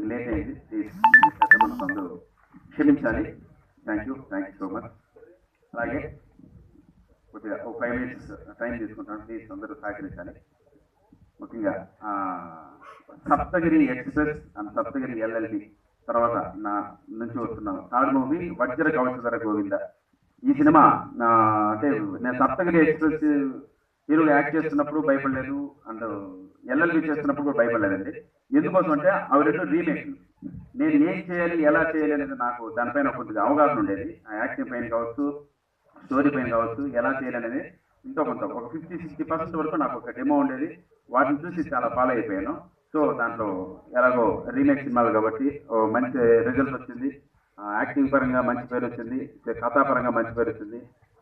కొంచెం లేట్ అయింది పెద్ద మనకు అందరూ క్షమించాలి. Thank you thank you so much అలాగే కొద్దిగా ఒక ఫైవ్ మినిట్స్ టైం తీసుకుంటాను. ప్లీజ్ అందరూ సహకరించాలి. ముఖ్యంగా Saptagiri express and Saptagiri LLB తర్వాత నా నుంచి వస్తున్న థర్డ్ మూవీ వజ్ర కవచధర గోవింద ఈ సినిమా అంటే నేను సప్తగిరి ఎక్స్ప్రెస్ హీరోగా యాక్ట్ చేస్తున్నప్పుడు భయపడలేదు అండ్ ఎల్ఎల్బి చేస్తున్నప్పుడు కూడా భయపడలేదండి. ఎందుకోసం అంటే అవి రెండు రీమేక్. నేను ఏం చేయాలి ఎలా చేయాలి అనేది నాకు దానిపైన కొద్దిగా అవగాహన ఉండేది. ఆ యాక్టింగ్ పైన కావచ్చు స్టోరీ పైన కావచ్చు ఎలా చేయాలి అనేది ఇంతో కొంత ఒక ఫిఫ్టీ సిక్స్టీ పర్సెంట్ వరకు నాకు ఒక డెమో ఉండేది. వాటిని చూసి చాలా ఫాలో అయిపోయాను. సో దాంట్లో ఎలాగో రీమేక్ సినిమాలు కాబట్టి ఓ మంచి రిజల్ట్ వచ్చింది. యాక్టింగ్ పరంగా మంచి పేరు వచ్చింది. కథా పరంగా మంచి పేరు వచ్చింది.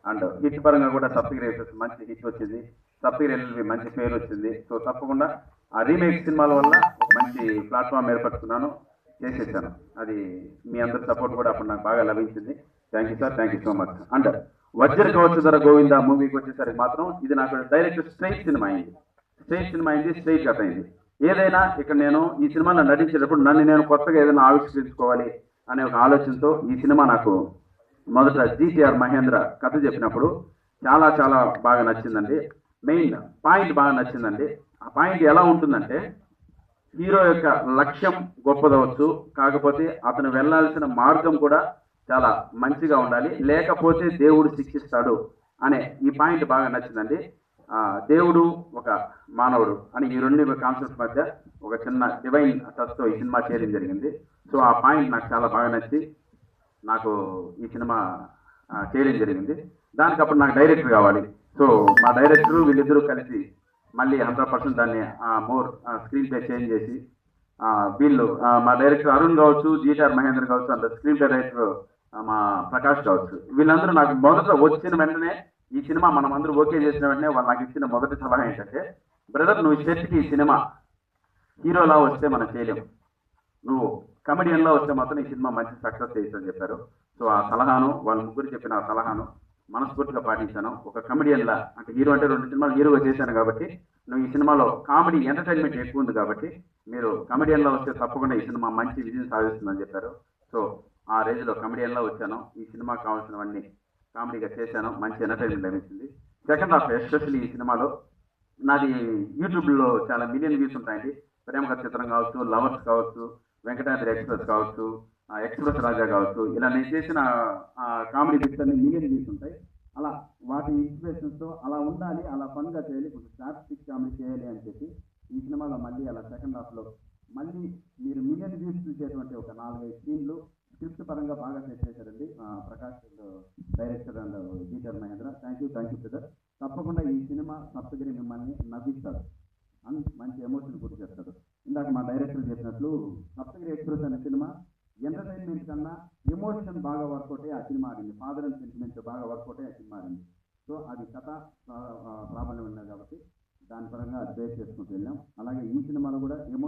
అండ్ హిట్ పరంగా కూడా సప్తగిరి మంచి హిట్ వచ్చింది. సప్తగిరి ఎల్ఎల్బి మంచి పేరు వచ్చింది. సో తప్పకుండా ఆ రీమేక్ సినిమాల వల్ల ఒక మంచి ప్లాట్ఫామ్ ఏర్పరచుకున్నాను. చేసేసాను. అది మీ అందరి సపోర్ట్ కూడా అప్పుడు నాకు బాగా లభించింది. Thank you sir thank you so much and Vajra Kavacha Dhara Govinda మూవీకి వచ్చేసరికి మాత్రం ఇది నాకు డైరెక్ట్ స్ట్రైట్ సినిమా అయింది. స్ట్రైట్ సినిమా అయింది స్ట్రైట్ కథ అయింది. ఏదైనా ఇక్కడ నేను ఈ సినిమాలో నటించేటప్పుడు నన్ను నేను కొత్తగా ఏదైనా ఆవిష్కరించుకోవాలి అనే ఒక ఆలోచనతో ఈ సినిమా నాకు మొదట జిటిఆర్ మహేంద్ర కథ చెప్పినప్పుడు చాలా చాలా బాగా నచ్చిందండి. మెయిన్ పాయింట్ బాగా నచ్చిందండి. ఆ పాయింట్ ఎలా ఉంటుందంటే హీరో యొక్క లక్ష్యం గొప్పదవచ్చు. కాకపోతే అతను వెళ్ళాల్సిన మార్గం కూడా చాలా మంచిగా ఉండాలి. లేకపోతే దేవుడు శిక్షిస్తాడు అనే ఈ పాయింట్ బాగా నచ్చిందండి. దేవుడు ఒక మానవుడు అని ఈ రెండు కాన్సెప్ట్స్ మధ్య ఒక చిన్న డివైన్ టచ్తో ఈ సినిమా చేయడం జరిగింది. సో ఆ పాయింట్ నాకు చాలా బాగా నచ్చి నాకు ఈ సినిమా చేయడం జరిగింది. దానికి అప్పుడు నాకు డైరెక్టర్ కావాలి. సో మా డైరెక్టర్ వీళ్ళిద్దరూ కలిసి మళ్ళీ హండ్రెడ్ పర్సెంట్ దాన్ని మోర్ స్క్రీన్ ప్లే చేంజ్ చేసి వీళ్ళు మా డైరెక్టర్ అరుణ్ కావచ్చు జీటార్ మహేంద్ర కావచ్చు అంత స్క్రీన్ ప్లే డైరెక్టర్ మా ప్రకాష్ కావచ్చు. వీళ్ళందరూ నాకు మొదట వచ్చిన వెంటనే ఈ సినిమా మనం అందరూ ఓకే చేసిన వెంటనే వాళ్ళు నాకు ఇచ్చిన మొదటి సలహా ఏంటంటే బ్రదర్ నువ్వు సెట్కి ఈ సినిమా హీరోలా వస్తే మనం చేయలేము నువ్వు కమెడియన్లో వస్తే మాత్రం ఈ సినిమా మంచి సక్సెస్ చేస్తుందని చెప్పారు. సో ఆ సలహాను వాళ్ళ ముగ్గురు చెప్పిన ఆ సలహాను మనస్ఫూర్తిగా పాటించాను. ఒక కమెడియన్లా అంటే హీరో అంటే రెండు సినిమాలు హీరోగా చేశాను కాబట్టి నువ్వు ఈ సినిమాలో కామెడీ ఎంటర్టైన్మెంట్ ఎక్కువ ఉంది కాబట్టి మీరు కమెడియన్లో వస్తే తప్పకుండా ఈ సినిమా మంచి విజయం సాధిస్తుందని చెప్పారు. సో ఆ రేంజ్లో కమెడియన్లో వచ్చాను. ఈ సినిమా కావాల్సినవన్నీ కామెడీగా చేశాను. మంచి ఎంటర్టైన్మెంట్ లభించింది. సెకండ్ హాఫ్ ఎస్పెషల్లీ ఈ సినిమాలో నాది యూట్యూబ్లో చాలా మిలియన్ వ్యూస్ ఉంటాయండి. ప్రేమ చిత్రం కావచ్చు లవర్స్ కావచ్చు వెంకటాద్రి ఎక్స్ప్రెస్ కావచ్చు ఎక్స్ప్రెస్ రాజా కావచ్చు ఇలా నేను చేసిన కామెడీ అన్ని మిలియన్ వ్యూస్ ఉంటాయి అలా వాటి ఇన్స్పిరేషన్స్తో అలా ఉండాలి అలా ఫన్గా చేయాలి కొంచెం స్టాటిస్టిక్ కామెడీ చేయాలి అని చెప్పి ఈ సినిమాలో మళ్ళీ అలా సెకండ్ హాఫ్లో మళ్ళీ మీరు మిలియన్ వ్యూస్ చూసేటువంటి ఒక నాలుగైదు సీన్లు స్క్రిప్ట్ పరంగా బాగా సెట్ చేశారండి. Prakash director and జీటర్ Mahendra. Thank you thank you brother తప్పకుండా ఈ సినిమా సప్తగిరి మిమ్మల్ని నవ్విస్తాడు అండ్ మంచి ఎమోషన్ గుర్తు చేస్తాడు ఇందాక మా డైరెక్టర్ చెప్పినట్లు సప్తగిరి ఎక్స్ప్రెస్ అనే సినిమా ఎంటర్టైన్మెంట్ కన్నా ఎమోషన్ బాగా వర్కౌట్ అయ్యి ఆ సినిమా ఆడింది ఫాదర్ అండ్ సెంటిమెంట్ బాగా వర్కౌట్ అయ్యి ఆ సినిమా ఆడింది సో అది కథ ప్రాబ్లం ఉన్నది కాబట్టి దాని పరంగా అది బేస్ చేసుకుంటూ వెళ్ళాం. అలాగే ఈ సినిమాలో కూడా ఎమో